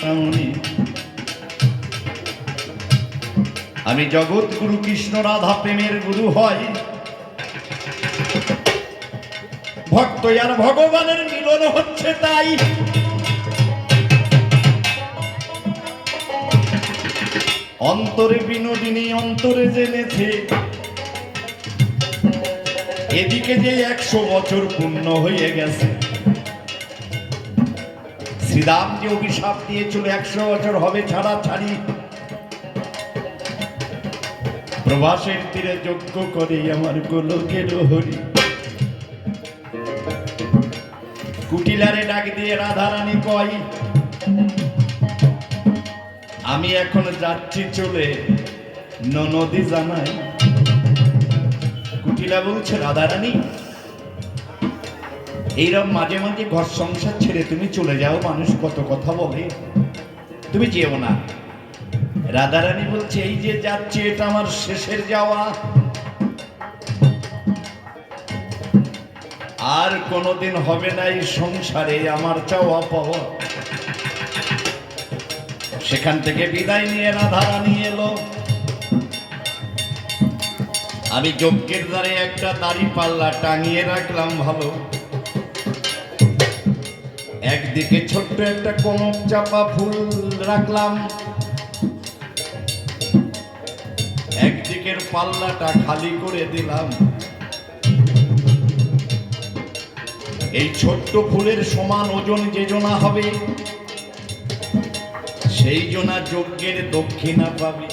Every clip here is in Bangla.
চিন্তামণি আমি জগৎ গুরু কৃষ্ণ রাধা প্রেমের গুরু হয়। ভক্ত আর ভগবানের মিলন হচ্ছে তাই। অন্তরে বিনোদিনী অন্তরে জেনেছে। এদিকে যে একশো বছর পূর্ণ হয়ে গেছে। শ্রীরাম যে অভিশাপ দিয়েছিল একশো বছর হবে ছাড়া ছাড়ি। প্রবাসের তীরে যজ্ঞ করে আমার গোলকের হরি কুটিলারে ডাক দিয়ে রাধারানী কয়, আমি এখন যাচ্ছি চলে ননদি জানাই। কুটিলা বলছে, রাধারানী এইরকম মাঝে মাঝে ঘর সংসার ছেড়ে তুমি চলে যাও, মানুষ কত কথা বলে। তুমি যেও না। রাধারানী বলছে, এই যে যাচ্ছে, এটা আমার শেষের যাওয়া। আর কোনোদিন হবে না এই সংসারে আমার চাওয়া পাওয়া। সেখান থেকে বিদায় নিয়ে রাধারানী এলো। আমি যজ্ঞের দ্বারে একটা দাড়ি পাল্লা টাঙিয়ে রাখলাম ভালো। একদিকে ছোট্ট একটা কনক চাপা ফুল রাখলাম। একদিকের পাল্লাটা খালি করে দিলাম। এই ছোট্ট ফুলের সমান ওজন যে জনা হবে, সেই জনা যজ্ঞের দক্ষিণা পাবে।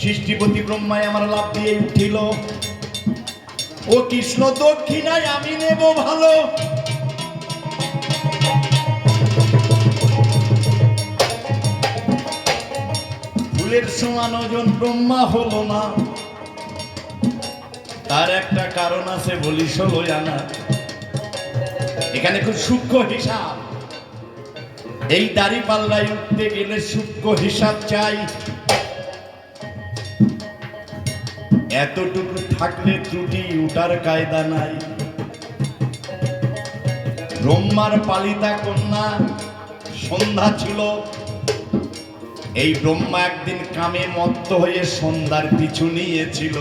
সৃষ্টিপতি ব্রহ্মায় আমার লাভ দিয়ে উঠিল। ও কৃষ্ণ দক্ষিণায় আমি নেব ভালো। ফুলের সমান ওজন ব্রহ্মা হলো না তার একটা কারণ আছে বলি ষোলো জানা এখানে খুব সূক্ষ্ম হিসাব। এই দাড়ি পাল্লায় উঠতে গেলে সূক্ষ্ম হিসাব চাই। এতটুকু থাকলে ত্রুটি উঠার কায়দা নাই। ব্রহ্মার পালিতা কন্যা, সন্ধ্যা ছিল। এই ব্রহ্মা একদিন কামে মত্ত হয়ে সন্ধ্যার পিছু নিয়েছিল।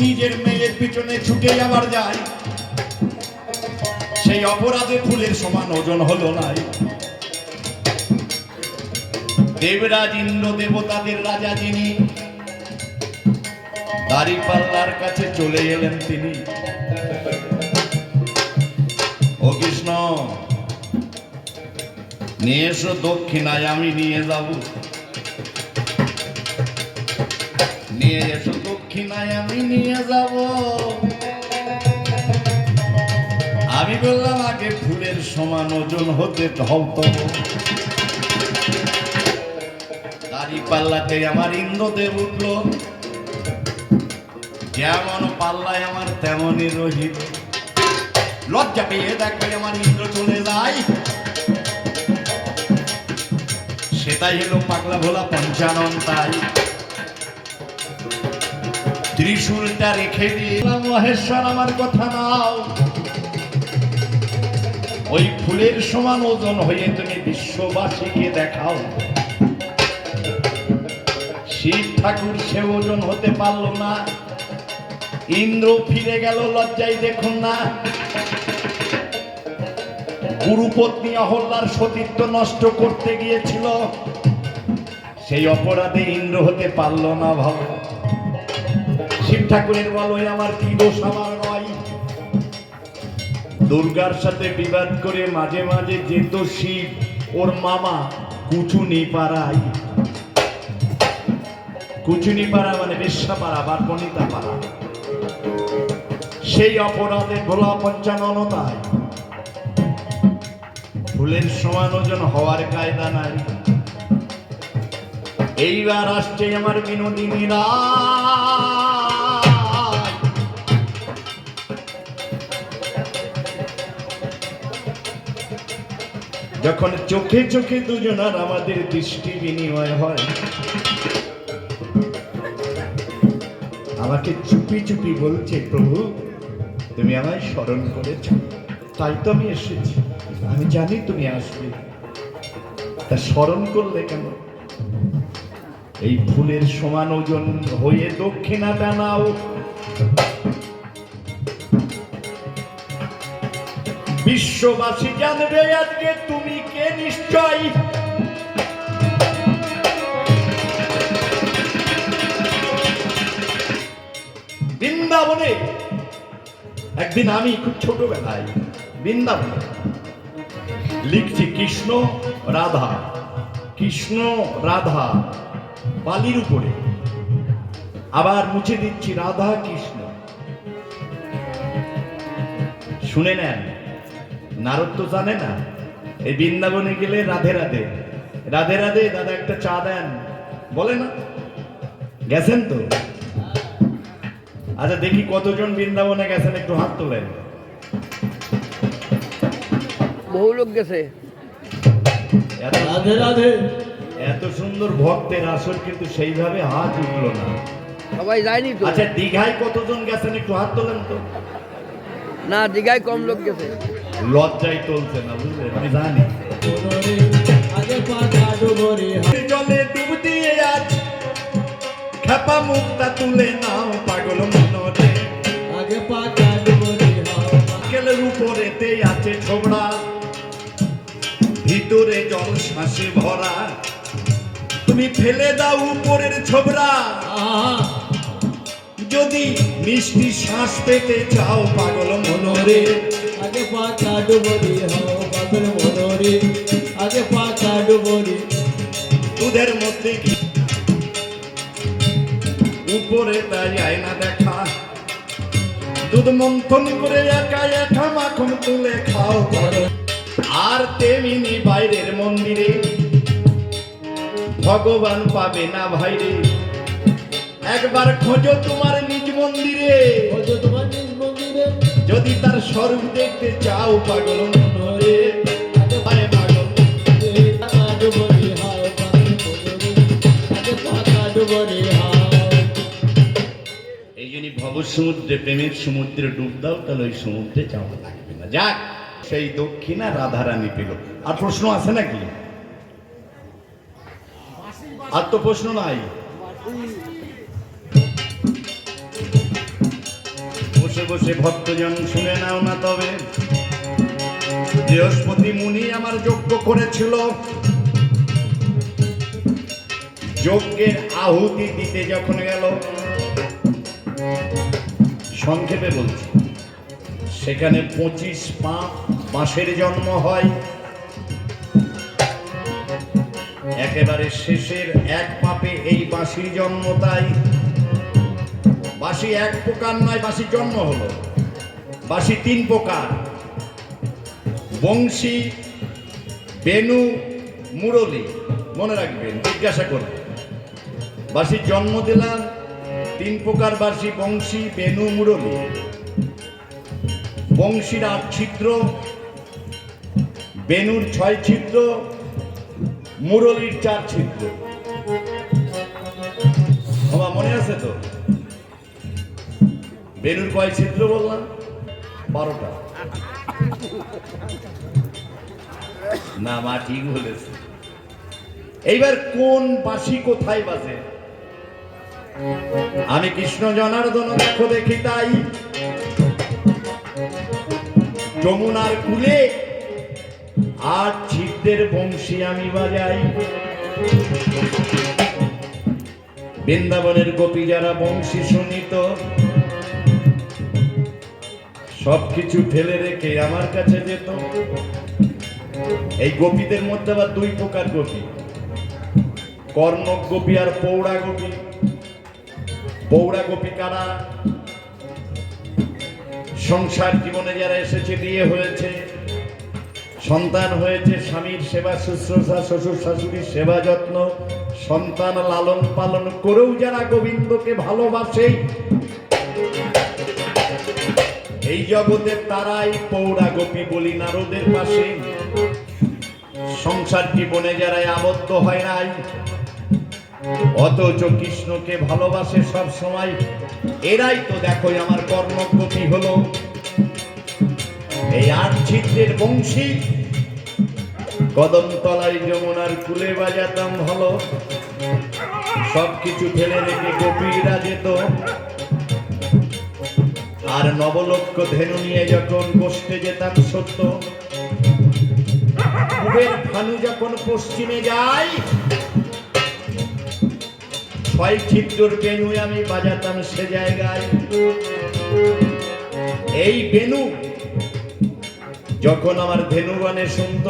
নিজের মেয়ের পিছনে ছুটে আবার যায়। সেই অপরাধে ফুলের সমান ওজন হলো নাই। দেবরাজ ইন্দ্র দেবতাদের রাজা যিনি দাড়ি পাল্লার কাছে চলে এলেন তিনি। ও কৃষ্ণ, নিয়ে এসো দক্ষিণায়, আমি নিয়ে যাব। নিয়ে এসো দক্ষিণায়, আমি নিয়ে যাব। আমি বললাম, আগে ফুলের সমান ওজন হতে হব দাড়ি পাল্লাতে আমার ইন্দ্রদেব উঠল। যেমন পাল্লায় আমার তেমনই রহিত। লজ্জা পেয়ে দেখবে আমার ইন্দ্র চলে যায়। সেটাই হলো পাগলা ভোলা পঞ্চানন তাই ত্রিশূলটা রেখে দিলাম, মহেশ্বর, আমার কথা নাও। ওই ফুলের সমান ওজন হয়ে তুমি বিশ্ববাসীকে দেখাও। শিব ঠাকুর সে ওজন হতে পারল না। ইন্দ্র ফিরে গেল লজ্জায় দেখুন না। গুরুপত্নী অহল্যার সতীত্ব নষ্ট করতে গিয়েছিল। সেই অপরাধে ইন্দ্র হতে পারল না ভালো শিব ঠাকুরের বলয় আমার কি দোষ, আমার নয়। দুর্গার সাথে বিবাদ করে মাঝে মাঝে যেত শিব, ওর মামা কুচুনি পাড়ায় কুচুনি পাড়া মানে বেশ্যাপাড়া বা কনিতা পাড়া সেই অপরাধে ভোলা পঞ্চাননতায় ফুলের সমান ওজন হওয়ার কায়দা নাই এইবার আসছে আমার বিনোদিনী রায়। যখন চোখে চোখে দুজনার আমাদের দৃষ্টি বিনিময় হয়, আমাকে চুপি চুপি বলছে, প্রভু তুমি আমায় স্মরণ করেছ? তাই তো আমি এসেছি। আমি জানি তুমি আসবে। তা স্মরণ করলে কেন? এই ফুলের সমান ওজন হয়ে দক্ষিণাটা নাও। বিশ্ববাসী জানবে আজকে তুমি কে নিশ্চয়? বৃন্দাবনে একদিন আমি খুব ছোটবেলায় বৃন্দাবনে লিখছি কৃষ্ণ রাধা কৃষ্ণ রাধা বালির উপরে। আবার মুছে দিচ্ছি রাধা কৃষ্ণ। শুনে নেন, নারদ তো জানে না, এই বৃন্দাবনে গেলে রাধে রাধে। রাধে রাধে দাদা একটা চা দেন, বলে না? গেছেন তো? আচ্ছা দেখি কতজন বৃন্দাবনে গেছেন একটু হাত তোলেন। বহু লোক গেছে। এত রাধে রাধে। এত সুন্দর ভক্তের আসর কিন্তু সেইভাবে হাত উঠল না। সবাই যায়নি তো। আচ্ছা দীঘায় কতজন গেছেন একটু হাত তোলেন তো। না দীঘায় কম লোক গেছে। লজ্জায় তুলছে না বুঝলেন? আমি জানি। মনোরে আগে পাতা ডুবরে জলে ডুব দিয়ে আজ খেপা মুখটা তুলে নাও পাগল মনরে উপরেতে আছে ছোবড়া। ভিতরে জল শ্বাসে ভরা। তুমি ফেলে দাও উপরের ছোবড়া। যদি মিষ্টি শ্বাস পেতে চাও পাগল মনরে। আগে পাতা ডুবরে হাওয়া পাগল মনোরে। আগে পাতা ডুবরে। দুধের মধ্যে উপরে তাই আয়না দেখা। দুধ মন্থন করে একা একা মাখন তুলে খাও আর তেমিনি বাইরের মন্দিরে ভগবান পাবে না ভাইরে। একবার খোঁজো তোমার নিজ মন্দিরে। খোঁজো তোমার নিজ মন্দিরে। যদি তার স্বরূপ দেখতে চাও পাগল মনরে সমুদ্রে, প্রেমের সমুদ্রে ডুব দাও, তাহলে ওই সমুদ্রে যাওয়া লাগবে না। যাক, সেই দক্ষিণা রাধারানী পেল। আর প্রশ্ন আছে নাকি? আর তো প্রশ্ন নাই। বসে বসে ভক্তজন শুনে নাও না তবে। বৃহস্পতি মুনি আমার যজ্ঞ করেছিল। যজ্ঞের আহুতি দিতে যখন গেল সংক্ষেপে বলছি। সেখানে পঁচিশ পা বাঁশের জন্ম হয়। একেবারে শেষের এক পাপে এই বাঁশির জন্ম তাই। বাঁশি এক প্রকার নয়, বাঁশির জন্ম হলো। বাঁশি তিন প্রকার। বংশী, বেনু, মুরলী। মনে রাখবেন, জিজ্ঞাসা করবেন। বাঁশির জন্ম দিলাম তিন প্রকার বাঁশি বংশী, বেনু, মুরলী। বংশীর আট ছিদ্র, বেনুর ছয় ছিদ্র, মুরলীর চার ছিদ্র। বাবা, মনে আছে তো? বেনুর কয় ছিদ্র বললাম? বারোটা। না, মা ঠিক বলেছে। এইবার কোন বাঁশি কোথায় বাজে? আমি কৃষ্ণ জনার্দন, দেখো দেখি তাই। যমুনার কুলে আর ছিদ্রের বংশী আমি বাজাই। বৃন্দাবনের গোপী যারা বংশী শুনিত সবকিছু ফেলে রেখে আমার কাছে যেত। এই গোপীদের মধ্যে আবার দুই প্রকার গোপী। কর্ণক গোপী আর পৌড়া গোপী। পৌড়া গোপী কারা? সংসার জীবনে যারা এসেছে, বিয়ে হয়েছে, সন্তান হয়েছে, স্বামীর সেবা, শুশ্রূষা, শ্বশুর শাশুড়ির সেবা যত্ন, সন্তান লালন পালন করেও যারা গোবিন্দকে ভালোবাসে, এই জগতে তারাই পৌরা গোপী বলি নারদের পাশে। সংসার জীবনে যারা আবদ্ধ হয় নাই অথচ কৃষ্ণকে ভালোবাসে সব সময়। এরাই তো দেখো আমার কর্মগতি হলো। এই আট বংশী। কদম তলায় যমুনার কুলে বাজাতাম ভালো। সব কিছু ফেলে রেখে গোপীরা যেত আর নবলক্ষ ধেনু নিয়ে যখন বসতে যেতাম সত্য। ভানু যখন পশ্চিমে যায় ছয় ছিদ্রর বেনু, আমি বাজাতাম সে জায়গায়। এই বেনু, যখন আমার ধেনুগণে শুনত,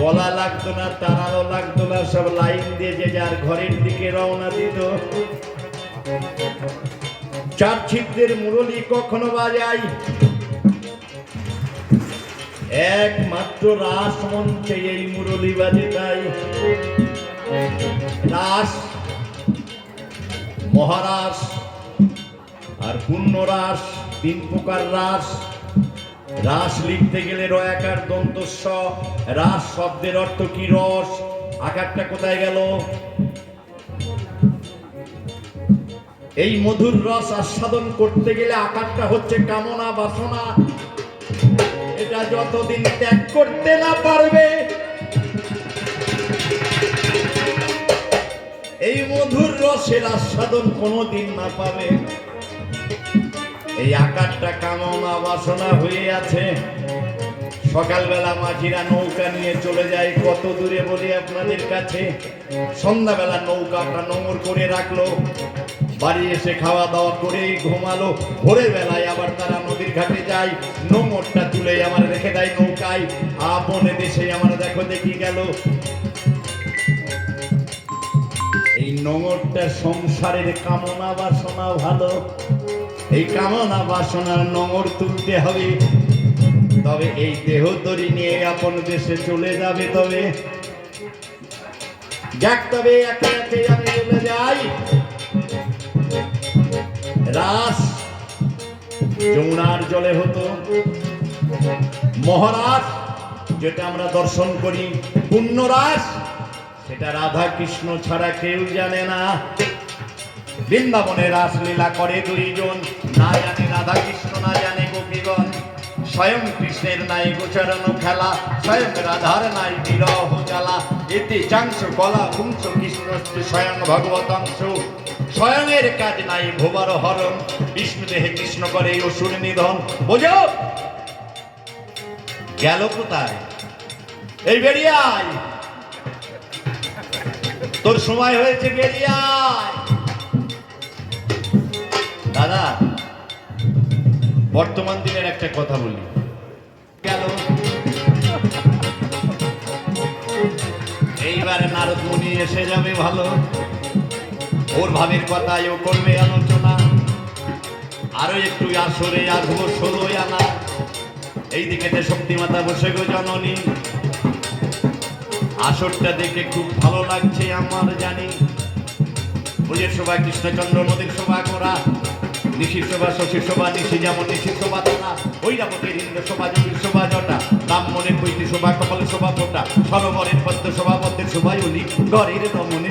বলা লাগতো না, তারাও লাগতো না, সব লাইন দিয়ে যে যার ঘরের দিকে রওনা দিত। চার ছিদ্রের মুরলি কখনো বাজাই একমাত্র রাস মঞ্চে এই মুরলি বাজে তাই রাস, মহারাস আর পূর্ণ রাস তিন প্রকার রাস। রাস লিখতে গেলে রয়াকার দন্তস্ব। রাস শব্দের অর্থ কি রস? আকারটা কোথায় গেল? এই মধুর রস আস্বাদন করতে গেলে আকারটা হচ্ছে কামনা বাসনা। এটা যতদিন ত্যাগ করতে না পারবে এই মধুর রসের আস্বাদন কোনোদিন না পাবে। এই আকারটা কামনা বাসনা হয়ে আছে। সকালবেলা মাঝিরা নৌকা নিয়ে চলে যায় কত দূরে বলি আপনাদের কাছে। সন্ধ্যাবেলা নৌকাটা নোংর করে রাখল। বাড়ি এসে খাওয়া দাওয়া করে ঘুমালো। ভোরের বেলায় আবার তারা নদীর ঘাটে যায়। নোংরটা তুলে আমার রেখে দেয় নৌকায়। আপনে দেশে আমার দেখো দেখি গেল। এই নোংরটা সংসারের কামনা বাসনা ভালো। এই কামনা বাসনার নোংর তুলতে হবে। তবে এই দেহ তরি নিয়ে আপন দেশে চলে যাবে তবে। যাক তবে একে একে আমি চলে যাই। রাস যমুনার জলে হতো। মহারাজ, যেটা আমরা দর্শন করি পুণ্যরাস সেটা রাধা কৃষ্ণ ছাড়া কেউ জানে না। বৃন্দাবনে রাসলীলা করে দুইজন। না জানে রাধা কৃষ্ণ, না জানে গোপীগণ। স্বয়ং কৃষ্ণের নাই গোচরণ খেলা, স্বয়ং রাধার নাই বিরহ জ্বালা। এতে চাংশ, কলা, পুংস কৃষ্ণ স্বয়ং ভগবতাংশ। স্বয়ংের কাজ নাই ভোবার হরণ। বিষ্ণু দেহে কৃষ্ণ করে অসুর নিধন। বোঝো? গেল কোথায়? এই বেরিয়ে আয়। তোর সময় হয়েছে দাদা, বর্তমান দিনের একটা কথা বলি। গেল এইবারে নারদ মুনি এসে যাবে ভালো। ওর ভাবের কথাই ও করবে আলোচনা। আরও একটু আসরে আসব ষোলোই আনা। এইদিকে শক্তিমাতা বসে গো জননী। আসরটা দেখে খুব ভালো লাগছে আমার জানি। ব্রজের শোভা কৃষ্ণচন্দ্র, নদীর শোভা করা। শোভা শশীর শোভা নিশি যেমন নিশির শোভা তোলা। ঐরাবতীর ইন্দ্র শোভা যোগীর শোভা জটা। ব্রাহ্মণের কপালের শোভা ফোটা সরোবরের পদ্ম পদ্মের শোভা অলি ঘরের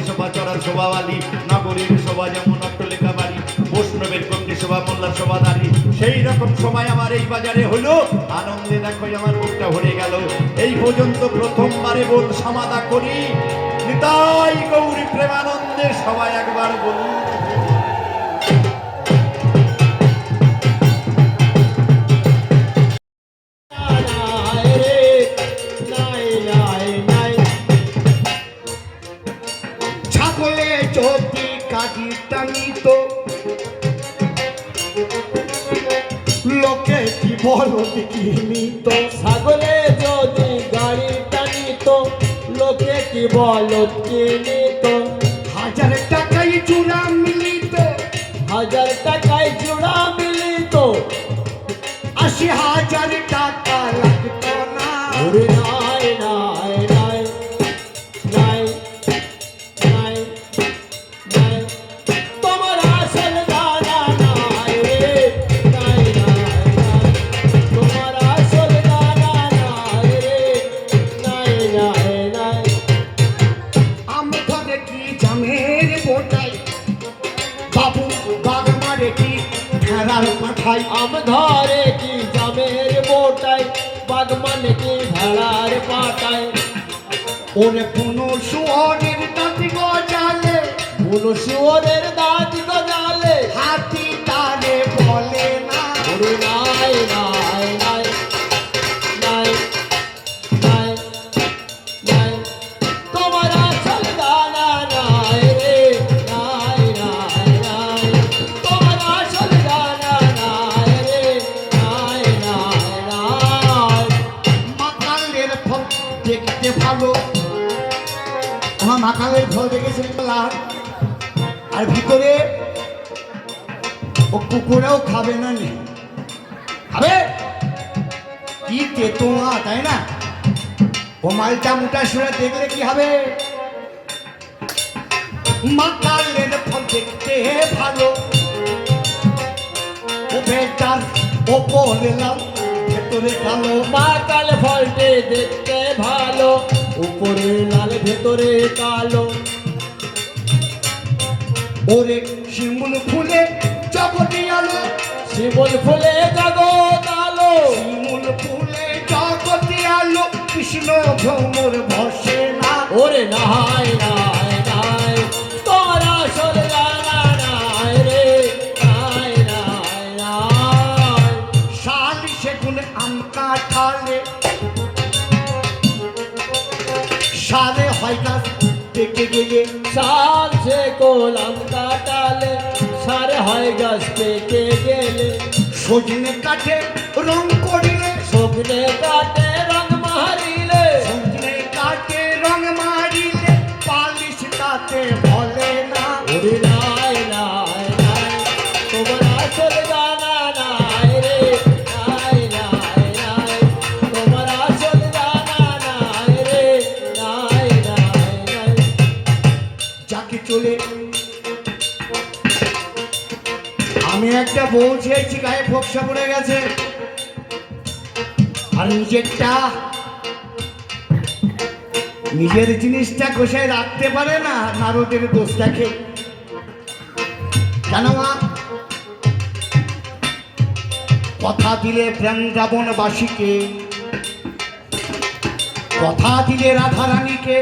শোভা চড়ার বালি নগরীর শোভা যেমন অট্টলেখা বাড়ি। বৈষ্ণবের কন্যা শোভা মোল্লার দাঁড়ি সেই রকম সময় আমার এই বাজারে হলো। আনন্দে দেখো আমার মুখটা ভরে গেল। এই পর্যন্ত প্রথমবারে বল সমাদা করি। নিতাই গৌরী প্রেমানন্দে সবাই একবার বলুন। বলো কিনিত ছাগলে যদি গাড়ি টানিত লোকে কি বলো কিনিত? হাজার টাকাই চূড়া মিলিত। হাজার টাকায় জোড়া মিলিত। আশি হাজার পাটায় ওরে কোনো শুয়রের দাঁতি গজালে কোন শুয়রের দাঁত গজালে হাতি তারে বলে না। ওরে নাই নাই কুকুরেও খাবে না নে। খাবে? কি তেতোয়া তাই না? ও মালটা মোটা সুরে দেখলে কি হবে? ফল দেখতে ভালো। ও বেটার ওপরে লাল ভেতরে কালো। মা কাল ফলটি দেখতে ভালো উপরে লাল ভেতরে কালো। ওরে শিমুল ফুলে জগতে আলো শিমুল ফুলে জগৎ আলো শিমুল ফুলে জগতে আলো কৃষ্ণ ভ্রমর ভসে না। ওরে নাই নাই তোমার আসল গানা নাই রে। নাই নাই নাই। শাল সেগুন আম কাঠালে। সালে হয় গাছ দেখে গেলে। সাল সে কোলাম কাটালে সারে হয় গাছ পেকে গেলে। সজনে কাঠে রং করিলে সজনে কাটে বউ চেয়েছি গায়ে ফোকসা পড়ে গেছে। আর নিজেরটা, নিজের জিনিসটা কোষায় রাখতে পারে না, নারদের দোষ দেখে কেন মা? কথা দিলে বৃন্দাবনবাসীকে, কথা দিলে রাধারানীকে,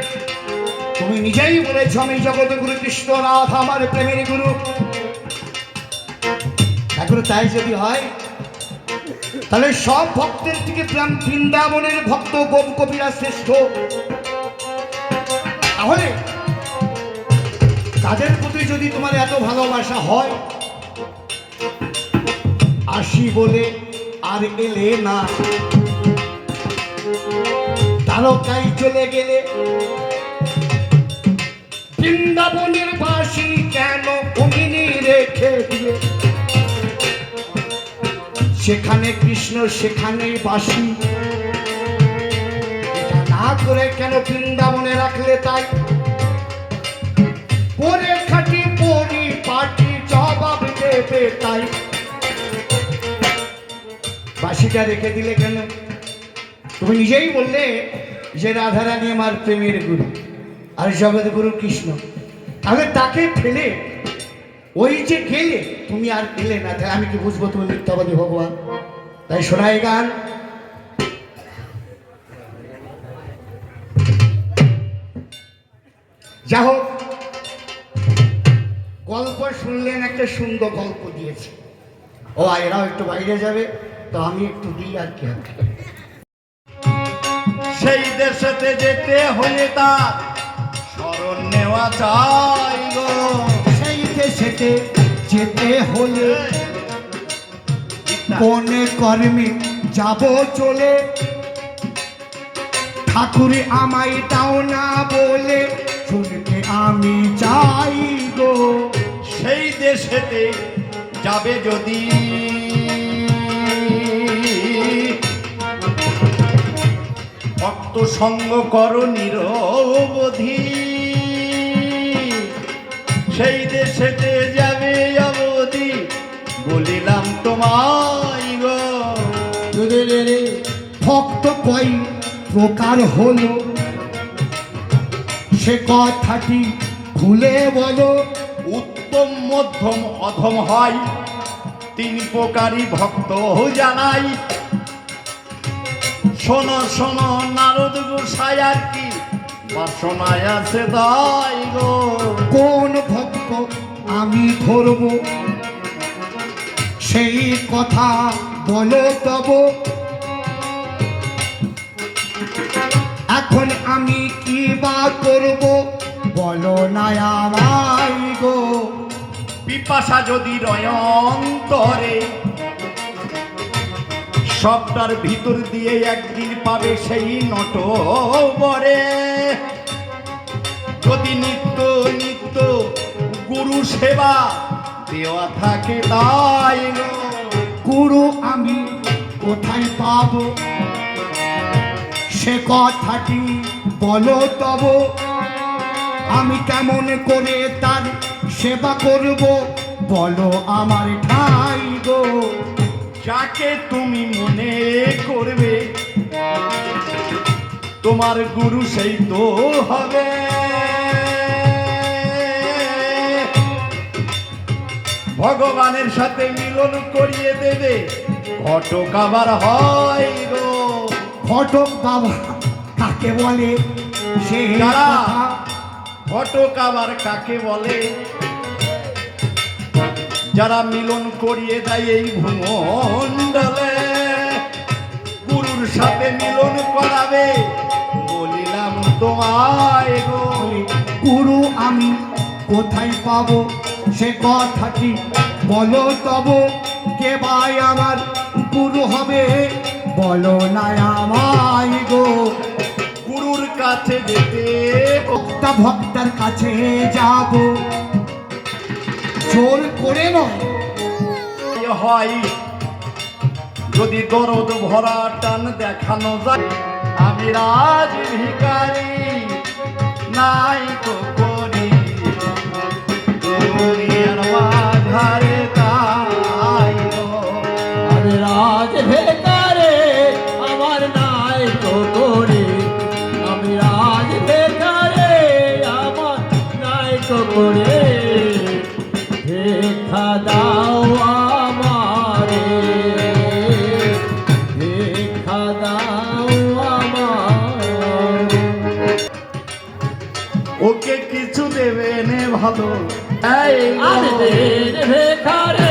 তুমি নিজেই বলেছ আমি জগৎ গুরু কৃষ্ণ, রাধা আমার প্রেমের গুরু। এখন তাই যদি হয়, তাহলে সব ভক্তের থেকে বৃন্দাবনের ভক্ত গোপ কবিরা শ্রেষ্ঠ। তাহলে তাদের প্রতি যদি তোমার এত ভালোবাসা হয়, আসি বলে আর এলে না। তারকাই চলে গেলে বৃন্দাবনের বাসি কেন অমিনি রেখে দিয়ে? সেখানে কৃষ্ণ সেখানেই বাসি। না করে কেন বৃন্দাবনে রাখলে তাই? পরে খাটি পরি পাটি জবাব দেবে তাই। বাসিটা রেখে দিলে কেন? তুমি নিজেই বললে যে রাধারানী আমার প্রেমের গুরু, আর জগৎ গুরু কৃষ্ণ। তাহলে তাকে ফেলে ওই যে গেলে, তুমি আর গেলে না তাই আমি কি বুঝব তুমি মিথ্যাবাদী ভগবান? তাই শোনাই গান। যা হোক, গল্প শুনলেন একটা সুন্দর গল্প দিয়েছে। ও এরাও একটু বাইরে যাবে, তো আমি একটু দিই আর কি সেই দেশেতে যেতে হলে তার স্মরণ নেওয়া চাই গো। দেশেতে যেতে হলে কোনে কর্মে যাব চলে। ঠাকুর আমায় দাও না বলে শুনতে আমি চাই গো। সেই দেশেতে যাবে যদি। ভক্ত সঙ্গ কর নিরবধি সেই দেশেতে যাবে অবধি বলিলাম তোমায় গো। ভক্ত কই প্রকার হলো? সে কথাটি ভুলে বলো। উত্তম মধ্যম অধম হয়। তিন প্রকারই ভক্ত জানাই। শোনো শোনো নারদ গোসাই আর কি বাসনায় আছে দাই গো? ধরব। সেই কথা বলো তব। এখন আমি কি বা করব? বলো না আমায় গো। পিপাসা যদি রয়ন্তরে সবটার ভিতর দিয়ে একদিন পাবে সেই নট বরে যদি গুরু সেবা দেওয়া থাকে তাই গুরু আমি কোথায় পাব? সে কথাটি বলো তব। আমি কেমন করে তার সেবা করব? বলো আমার ঠাই গো। যাকে তুমি মনে করবে তোমার গুরু সেই তো হবে। ভগবানের সাথে মিলন করিয়ে দেবে। ঘটক আবার হয় গো। ঘটক বাবা কাকে বলে? সে ঘটক আবার কাকে বলে? যারা মিলন করিয়ে দেয় এই ভূমণ্ডলে গুরুর সাথে মিলন করাবে। বলিলাম তোমায় গো। গুরু আমি কোথায় পাবো? সে কথাটি বলো তব? কে ভাই আমার গুরু হবে? বলো না আমায় গো। গুরুর কাছে যেতে ভক্তা ভক্তার কাছে যাব। জোর করে নয়। হয় যদি দরদ ভরা টান দেখানো যায় আমি রাজ ভিকারি নাই তো করে ভিক্ষা দাও আমারে। ভিক্ষা দাও আমার। ওকে কিছু দেবে নে ভালো। এই গো। আমি দিন ভেখারে আমি